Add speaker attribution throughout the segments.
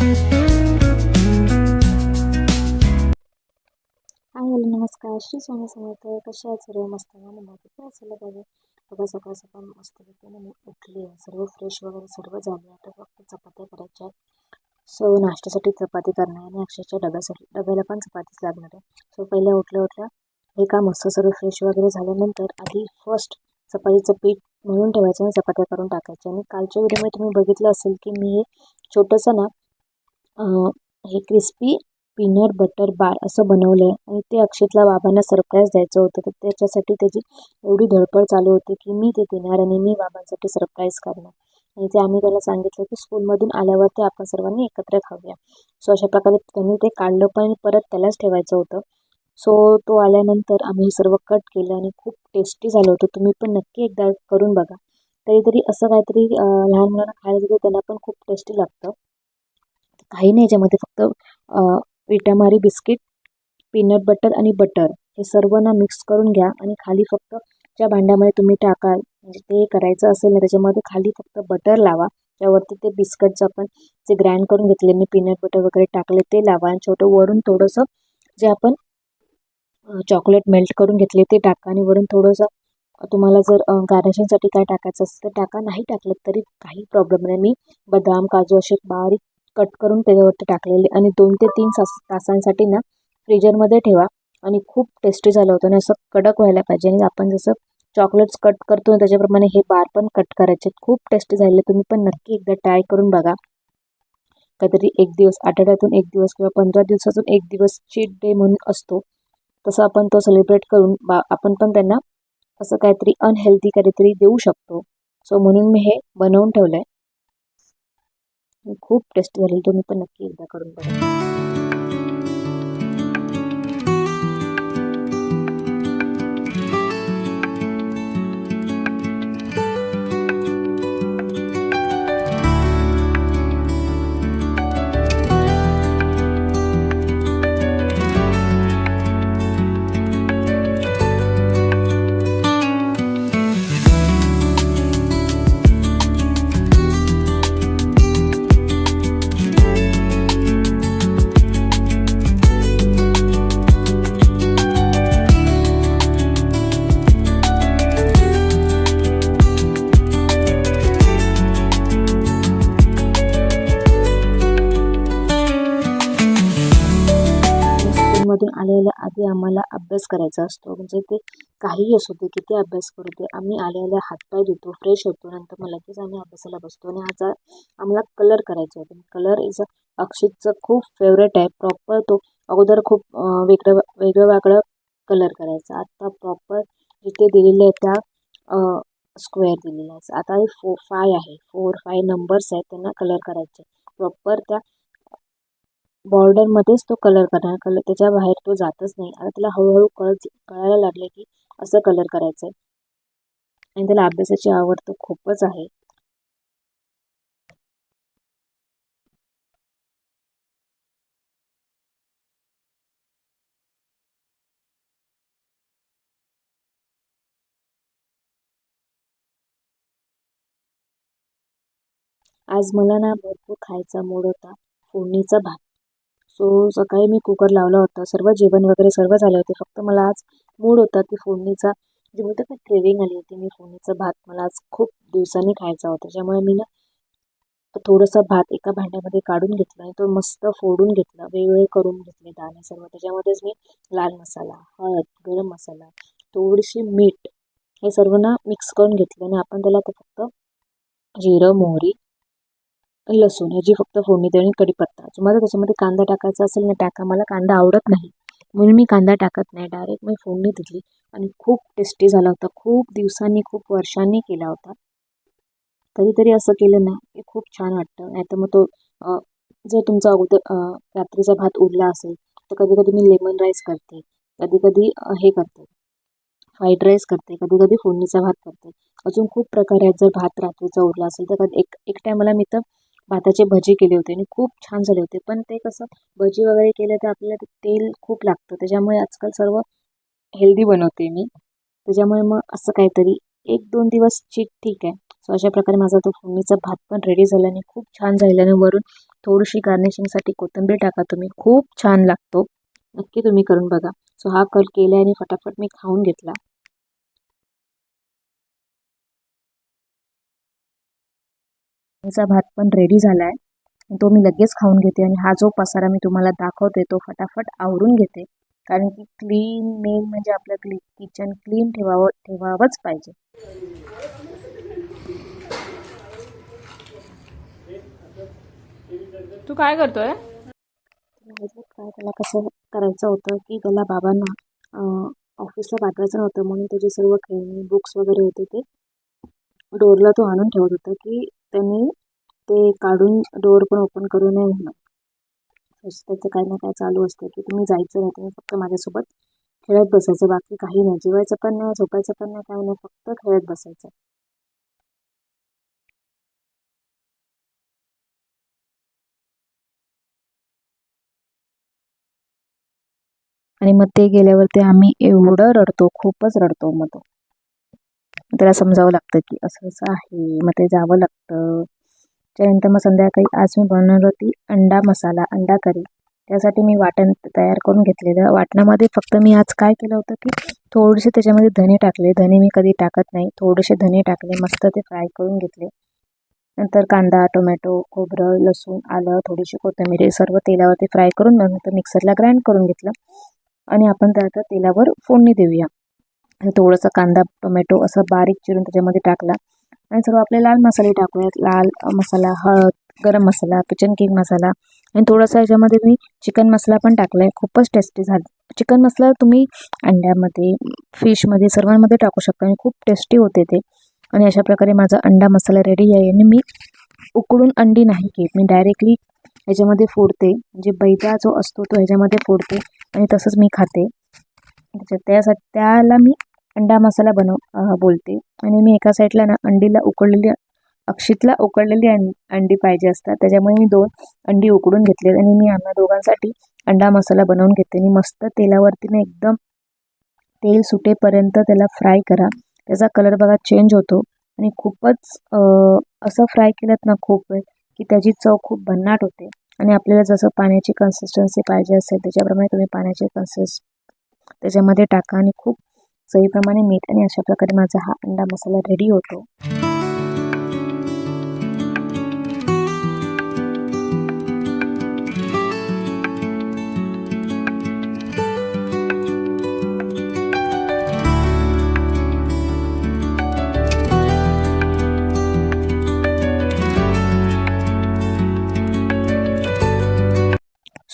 Speaker 1: Hi hello नमस्कार श्री स्वामी समर्थ कसे आहेत सर्व मस्त ना मग काय असेल पाहिजे बघा सकाळ सकाळ मस्त पैकी ना मी उठली आहे सर्व फ्रेश वगैरे सर्व झाले आता फक्त चपात्या करायच्या सो नाश्त्यासाठी चपाती करणार आहे आणि अक्षरच्या डब्यासाठी डब्याला पण चपातीच लागणार आहे सो पहिल्या उठल्या उठल्या हे काम मस्त सर्व फ्रेश वगैरे झाल्यानंतर आधी फर्स्ट चपातीचं पीठ म्हणून ठेवायचं आणि चपात्या करून टाकायच्या आणि कालच्या व्हिडिओमध्ये तुम्ही बघितलं असेल की मी हे छोटंसं ना हे क्रिस्पी पीनट बटर बार असं बनवलं आहे आणि ते अक्षितला बाबांना सरप्राईज द्यायचं होतं. तर त्याच्यासाठी त्याची एवढी धडपड चालू होती की मी ते देणार आणि मी बाबांसाठी सरप्राईज करणार. आणि ते आम्ही त्याला सांगितलं की स्कूलमधून आल्यावर ते आपण सर्वांनी एकत्र खाऊया. सो अशा प्रकारे त्यांनी ते काढलं पण परत त्यालाच ठेवायचं होतं. सो तो आल्यानंतर आम्ही हे सर्व कट केलं आणि खूप टेस्टी झालं होतं. तुम्ही पण नक्की एकदा करून बघा. तरी असं काहीतरी लहान मुलांना खायला दिलं त्यांना पण खूप टेस्टी लागतं. काही नाही याच्यामध्ये. फक्त vita marie biscuit peanut butter आणि बटर हे सर्व ना मिक्स करून घ्या आणि खाली फक्त ज्या भांड्यामध्ये तुम्ही टाकाल म्हणजे ते करायचं असेल ना त्याच्यामध्ये खाली फक्त बटर लावा. त्यावरती ते बिस्किटचं आपण जे ग्राइंड करून घेतले मी पीनट बटर वगैरे टाकले ते लावा आणि छोटं वरून थोडंसं जे आपण चॉकलेट मेल्ट करून घेतले ते टाका आणि वरून थोडंसं तुम्हाला जर गार्निशिंगसाठी काय टाकायचं असेल तर टाका. नाही टाकलं तरी काही प्रॉब्लेम नाही. मी बदाम काजू असे बारीक कट करून त्याच्यावरती टाकलेले आणि दोन ते तीन सास तासांसाठी ना फ्रीजरमध्ये ठेवा. आणि खूप टेस्टी झालं होतं आणि असं कडक व्हायला पाहिजे. आणि आपण जसं चॉकलेट्स कट करतो त्याच्याप्रमाणे हे बार पण कट करायचे. खूप टेस्टी झाले तुम्ही पण नक्की एकदा ट्राय करून बघा. कधीतरी एक दिवस आठवड्यातून एक दिवस किंवा पंधरा दिवसातून एक दिवस चीट डे म्हणून असतो. तसं आपण तो सेलिब्रेट करून बा आपण पण त्यांना असं काहीतरी अनहेल्दी काहीतरी देऊ शकतो. सो म्हणून मी हे बनवून ठेवलं आहे खूप टेस्टी झालेली तुम्ही पण नक्की एकदा करून बघा. आणि आलेल्या आधी आम्हाला अभ्यास करायचा असतो. म्हणजे ते काहीही असू दे किती अभ्यास करू दे आम्ही आलेल्या हातपाय धुतो फ्रेश होतो नंतर मग लगेच आम्ही अभ्यासाला बसतो. आणि आज आम्हाला कलर करायचा होता. कलर इज अ अक्षितचं खूप फेवरेट आहे. प्रॉपर तो अगोदर खूप वेगळं वेगळं वेगळं कलर करायचा. आत्ता प्रॉपर जिथे दिलेले आहे त्या स्क्वेअर दिलेला आहे. आता हे फो फाय आहे. फोर फाय नंबर्स आहेत त्यांना कलर करायचे. प्रॉपर त्या बॉर्डरमध्येच तो कलर करणार कलर त्याच्या बाहेर तो जातच नाही. आता त्याला हळूहळू कळत कळायला लागले की असं कलर करायचं आहे आणि त्याला अभ्यासाची आवड तर खूपच आहे. आज मला ना भरपूर खायचा मूड होता. फोडणीचा भात. सो सकाळी मी कुकर लावला होता. सर्व जेवण वगैरे सर्व झाले होते. फक्त मला आज मूड होता की फोडणीचा म्हणजे जे बोलतात ना क्रेविंग आली होती. मी फोडणीचा भात मला आज खूप दिवसांनी खायचा होता. त्यामुळे मी ना थोडंसं भात एका भांड्यामध्ये काढून घेतला आणि तो मस्त फोडून घेतला. वेगवेगळे करून घेतले दाणे सर्व. त्याच्यामध्येच मी लाल मसाला हळद गरम मसाला थोडीशी मीठ हे सर्व ना मिक्स करून घेतलं आणि आपण त्याला फक्त जिरं मोहरी लसूण ह्याची फक्त फोडणी देणे कढीपत्ता तुम्हाला त्याच्यामध्ये कांदा टाकायचा असेल ना टाका. मला कांदा आवडत नाही. म्हणून मी कांदा टाकत नाही. डायरेक्ट मी फोडणी दिली आणि खूप टेस्टी झाला होता. खूप दिवसांनी खूप वर्षांनी केला होता. कधीतरी असं केलं ना की खूप छान वाटतं. नाहीतर मग तो जर तुमचा अगोदर रात्रीचा भात उरला असेल तर कधी कधी मी लेमन राईस करते. कधी कधी हे करते. फ्राईड राईस करते. कधी कधी फोडणीचा भात करते. अजून खूप प्रकारे जर भात रात्रीचा उरला असेल तर कधी एक एक टायमाला मी तर भाताचे भजी केले होते आणि खूप छान झाले होते. पण ते कसं भजी वगैरे केलं तर आपल्याला ते तेल खूप लागतं. त्याच्यामुळे आजकाल सर्व हेल्दी बनवते मी. त्याच्यामुळे मग असं काहीतरी एक दोन दिवस चीट ठीक आहे. सो अशा प्रकारे माझा तो फोडणीचा भात पण रेडी झाला आणि खूप छान झाला आणि वरून थोडीशी गार्निशिंगसाठी कोथिंबीर टाका तुम्ही. खूप छान लागतो. नक्की तुम्ही करून बघा. सो हा कल केला आणि फटाफट मी खाऊन घेतला. चा भात पण रेडी झाला आहे तो मी लगेच खाऊन घेते आणि हा जो पसारा मी तुम्हाला दाखवते तो फटाफट आवरून घेते. कारण की क्लीन मेन म्हणजे आपलं क्ली किचन क्लीन ठेवावं ठेवावंच पाहिजे.
Speaker 2: तू काय करतोय?
Speaker 1: काय त्याला कसं करायचं होतं की त्याला बाबांना ऑफिसला पाठवायचं नव्हतं म्हणून त्याचे सर्व खेळणी बुक्स वगैरे होते ते. डोअरला तो आणून ठेवत होता की त्यांनी ते काढून डोअर पण ओपन करू नये म्हणून. त्याचं काही ना काय चालू असतं की तुम्ही जायचं नाही तुम्ही फक्त माझ्यासोबत खेळत बसायचं बाकी काही नाही. जेवायचं पण नाही झोपायचं पण नाही काही नाही फक्त खेळत बसायचं. आणि मग ते गेल्यावरती आम्ही एवढं रडतो खूपच रडतो मग तो. त्याला समजावं लागतं की असं असं आहे. मग ते जावं लागतं. त्यानंतर मग संध्याकाळी आज मी बनवणार होती अंडा मसाला अंडा करी. त्यासाठी मी वाटण तयार करून घेतलेलं. वाटणामध्ये फक्त मी आज काय केलं होतं की थोडेसे त्याच्यामध्ये धने टाकले. धने मी कधी टाकत नाही. थोडेसे धने टाकले. मस्त ते फ्राय करून घेतले. नंतर कांदा टोमॅटो खोबरं लसूण आलं थोडीशी कोथिंबीर सर्व तेलावरती फ्राय करून नंतर मिक्सरला ग्राइंड करून घेतलं. आणि आपण त्या आता तेलावर फोडणी देऊया. थोडंसं कांदा टोमॅटो असं बारीक चिरून त्याच्यामध्ये टाकला. आणि सर्व आपले लाल मसाले टाकूयात. लाल मसाला हळद गरम मसाला किचन किंग मसाला. आणि थोडासा याच्यामध्ये मी चिकन मसाला पण टाकला आहे खूपच टेस्टी झाला. चिकन मसाला तुम्ही अंड्यामध्ये फिशमध्ये सर्वांमध्ये टाकू शकता आणि खूप टेस्टी होते ते. आणि अशा प्रकारे माझा अंडा मसाला रेडी आहे आणि मी उकडून अंडी नाही घेत. मी डायरेक्टली ह्याच्यामध्ये फोडते. म्हणजे बैदा जो असतो तो ह्याच्यामध्ये फोडते आणि तसंच मी खाते. त्याच्या त्यासाठी त्याला मी अंडा मसाला बनव बोलते. आणि मी एका साईडला ना अंडीला उकडलेली अक्षितला उकडलेली अंडी पाहिजे असतात. त्याच्यामुळे मी दोन अंडी उकडून घेतले आणि मी आम्हा दोघांसाठी अंडा मसाला बनवून घेते. आणि मस्त तेलावरती ना एकदम तेल सुटेपर्यंत त्याला फ्राय करा. त्याचा कलर बघा चेंज होतो. आणि खूपच असं फ्राय केलं ना खूप वेळ की त्याची चव खूप भन्नाट होते. आणि आपल्याला जसं पाण्याची कन्सिस्टन्सी पाहिजे असेल त्याच्याप्रमाणे तुम्ही पाण्याची कन्सिस्ट त्याच्यामध्ये टाका. आणि खूप चवीप्रमाणे मीठ आणि अशा प्रकारे माझा हा अंडा मसाला रेडी होतो.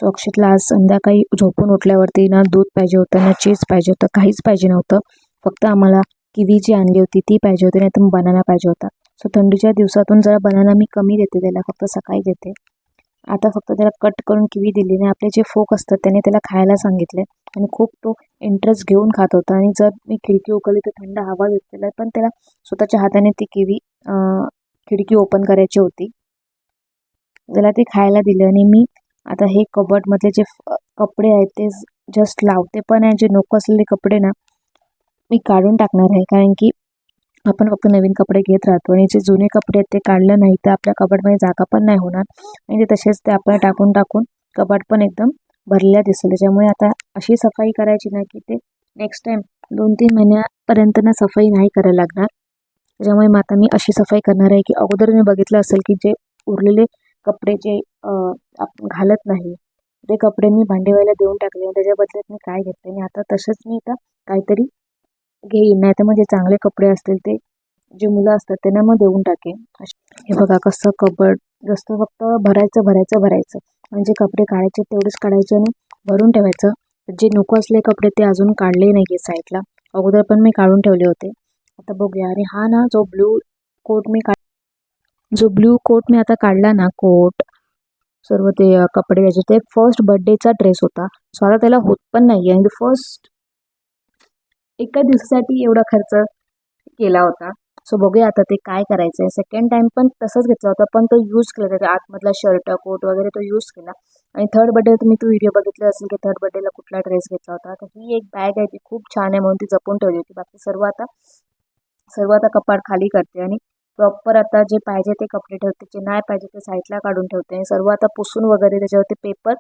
Speaker 1: सो अक्षितला आज संध्याकाळी झोपून उठल्यावरती ना दूध पाहिजे होतं ना चीज पाहिजे होतं काहीच पाहिजे नव्हतं. फक्त आम्हाला किवी जी आणली होती ती पाहिजे होती नाही तर बनाना पाहिजे होता. सो थंडीच्या दिवसातून जरा बनाना मी कमी देते त्याला फक्त सकाळी देते. आता फक्त त्याला कट करून किवी दिली आणि आपले जे फोक असतात त्याने त्याला खायला सांगितले. आणि खूप तो इंटरेस्ट घेऊन खात होता. आणि जर मी खिडकी उकळली तर थंड हवा घेतलेला पण त्याला स्वतःच्या हाताने ती किवी खिडकी ओपन करायची होती. त्याला ते खायला दिलं आणि मी आता हे कबर्डमधले जे कपडे आहेत ते जस्ट लावते पण आहे जे नको असलेले कपडे ना मी काढून टाकणार आहे. कारण की आपण फक्त नवीन कपडे घेत राहतो आणि जे जुने कपडे आहेत ते काढलं नाही तर आपल्या कबडमध्ये जागा पण नाही होणार. आणि ते तसेच ते आपण टाकून टाकून कबड पण एकदम भरल्या दिसेल. त्याच्यामुळे आता अशी सफाई करायची ना की ते नेक्स्ट टाईम दोन तीन महिन्यापर्यंत ना सफाई नाही करायला लागणार. त्याच्यामुळे मग आता मी अशी सफाई करणार आहे की अगोदर मी बघितलं असेल की जे उरलेले कपडे जे आपण घालत नाही. ते कपडे मी भांडेवायला देऊन टाकले त्याच्या बदल्यात मी काय घेतले आणि आता तसंच मी आता काहीतरी घेईन. नाही तर मग जे चांगले कपडे असतील ते जे मुलं असतात त्यांना मग देऊन टाकेन. हे बघा कसं कबड जसं फक्त भरायचं भरायचं भरायचं. म्हणजे कपडे काढायचे तेवढेच काढायचे आणि भरून ठेवायचं. जे नको असले कपडे ते अजून काढले नाही आहे साईडला. अगोदर पण मी काढून ठेवले होते. आता बघूया. आणि हा ना जो ब्ल्यू कोट मी काढ जो ब्ल्यू कोट मी आता काढला ना कोट सर्व ते कपडे घ्यायचे ते फर्स्ट बड्डेचा ड्रेस होता. सो आता त्याला होत पण नाही आहे आणि फर्स्ट एका दिवसासाठी एवढा खर्च केला होता. सो बघूया आता ते काय करायचं आहे सेकंड टाईम पण तसंच घेतला होता. पण तो यूज केला त्याच्या आतमधला शर्ट कोट वगैरे तो यूज केला. आणि थर्ड बड्डे तुम्ही तो व्हिडिओ बघितला असेल की थर्ड बड्डेला कुठला ड्रेस घेतला होता. तर ही एक बॅग आहे ती खूप छान आहे म्हणून ती जपून ठेवली होती. बाकी सर्व आता सर्व आता कपाट खाली करते. आणि प्रॉपर आता जे पाहिजे ते कपडे ठेवते जे नाही पाहिजे ते साईडला काढून ठेवते. आणि सर्व आता पुसून वगैरे त्याच्यावरती पेपर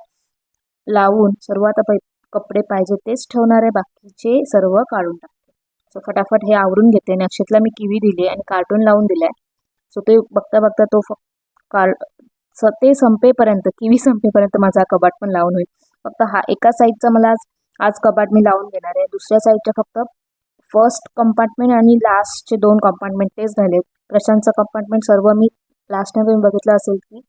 Speaker 1: लावून सर्व आता पै कपडे पाहिजे तेच ठेवणार आहे. बाकीचे सर्व काढून टाकते. सो फटाफट हे आवरून घेते. आणि अक्षतला मी किवी दिली आणि कार्टून लावून दिलाय. सो ते बघता बघता तो फक्त स ते संपेपर्यंत किवी संपेपर्यंत माझा कबाट पण लावून होईल. फक्त हा एका साईडचा मला आज आज कबाट मी लावून घेणार आहे. दुसऱ्या साईडच्या फक्त फर्स्ट कंपार्टमेंट आणि लास्टचे दोन कंपार्टमेंट तेच झालेत. प्रशांतचं कंपार्टमेंट सर्व मी लास्ट टाइम तुम्ही बघितलं असेल की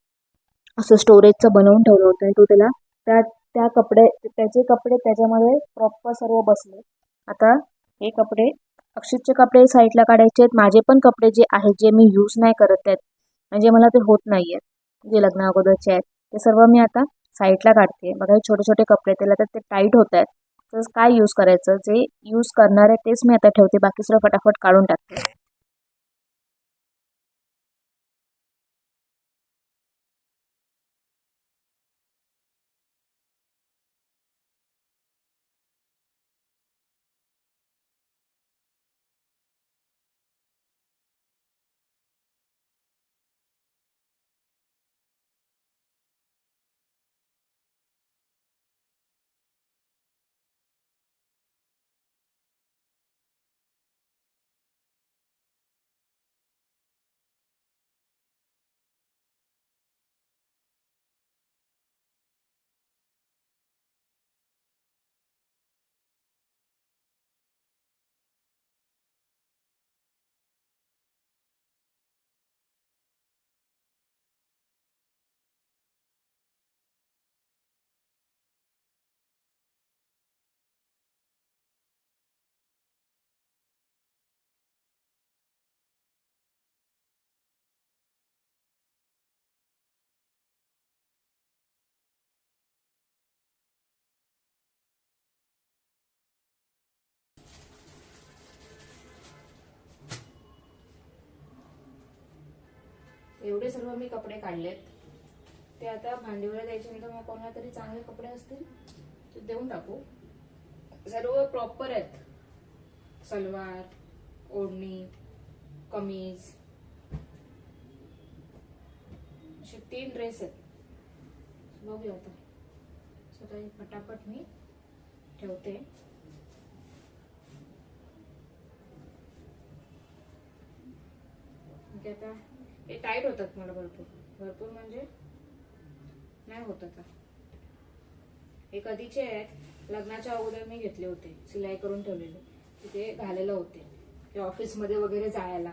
Speaker 1: असं स्टोरेजचं बनवून ठेवलं होतं आणि तो त्याला त्या त्या कपडे त्याचे कपडे त्याच्यामध्ये प्रॉपर सर्व बसले. आता हे कपडे अक्षितचे कपडे साईडला काढायचे आहेत. माझे पण कपडे जे आहेत जे मी यूज नाही करत आहेत म्हणजे मला ते होत नाही आहेत जे लग्न अगोदरचे आहेत ते सर्व मी आता साईडला काढते. बघा हे छोटे छोटे कपडे त्याला तर ते टाईट होत आहेत. तर काय यूज करायचं? जे यूज करणार आहे तेच मी आता ठेवते. बाकी सर्व फटाफट काढून टाकते.
Speaker 2: एवढे सर्व मी कपडे काढलेत. ते आता भांडीवर द्यायचे नंतर मग कोणाला तरी चांगले कपडे असतील ते देऊन टाकू. सर्व प्रॉपर आहेत. सलवार ओढणी कमीज. असे तीन ड्रेस आहेत. बघूया आता. सो पटापट मी ठेवते. म्हणजे आता हे टाईट होतात मला भरपूर. भरपूर म्हणजे नाही होत आता. हे कधीचे आहेत? लग्नाच्या अगोदर मी घेतले होते. सिलाई करून ठेवलेले. तिथे घालेलं होते. ते ऑफिसमध्ये वगैरे जायला.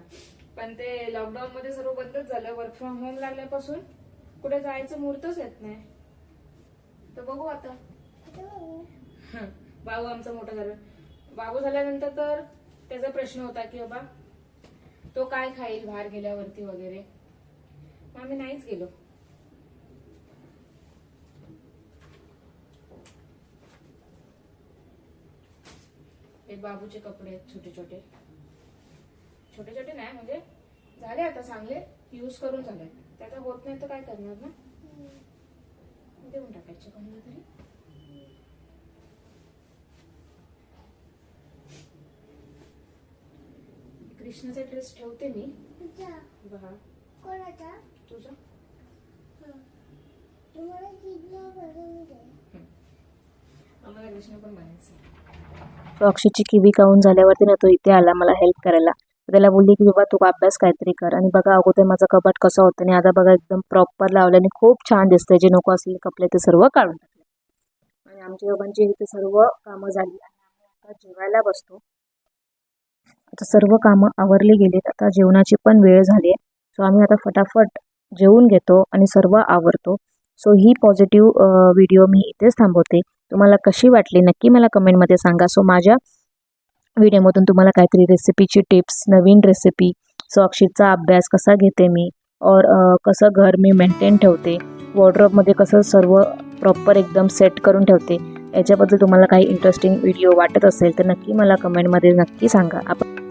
Speaker 2: पण ते लॉकडाऊन मध्ये सर्व बंदच झालं. वर्क फ्रॉम होम लागल्यापासून कुठे जायचं मुहूर्तच येत नाही. तर बघू आता. बाबू आमचा मोठा झाला. बाबू झाल्यानंतर तर त्याचा प्रश्न होता की बाबा तो काय खाईल बाहेर गेल्यावरती वगैरे? मग आम्ही नाहीच गेलो. हे बाबूचे कपडे आहेत छोटे छोटे. छोटे छोटे नाही म्हणजे झाले आता चांगले यूज करून झाले. ते आता होत नाही तर काय करणार ना? देऊन टाकायचे कोणाला तरी. कृष्णाचा ड्रेस ठेवते मी. बघा.
Speaker 3: कोणाचा?
Speaker 2: तुझा? आम्हाला कृष्ण पण
Speaker 1: अक्षयची किवी काढून झाल्यावरती ना तो इथे आला मला हेल्प करायला. त्याला बोलली की बाबा तू अभ्यास काहीतरी कर. आणि बघा अगोदर माझं कपाट कसं होतं आणि आता बघा एकदम प्रॉपर लावल्याने खूप छान दिसतंय. जे नको असलेले कपडे ते सर्व काढून टाकले. आणि आमच्या दोघांची इथे सर्व कामं झाली. आणि आम्ही आता जेवायला बसतो. आता सर्व कामं आवरली गेलीत. आता जेवणाची पण वेळ झाली आहे. सो आम्ही आता फटाफट जेवून घेतो आणि सर्व आवरतो. सो ही पॉझिटिव्ह व्हिडिओ मी इथेच थांबवते. तुम्हाला कशी वाटली नक्की मला कमेंटमध्ये सांगा. सो माझ्या व्हिडिओमधून तुम्हाला काहीतरी रेसिपीची टिप्स नवीन रेसिपी सो अक्षितचा अभ्यास कसा घेते मी और कसं घर मी मेंटेन ठेवते वॉर्ड्रॉपमध्ये कसं सर्व प्रॉपर एकदम सेट करून ठेवते याच्याबद्दल तुम्हाला काही इंटरेस्टिंग व्हिडिओ वाटत असेल तर नक्की मला कमेंटमध्ये नक्की सांगा. आपण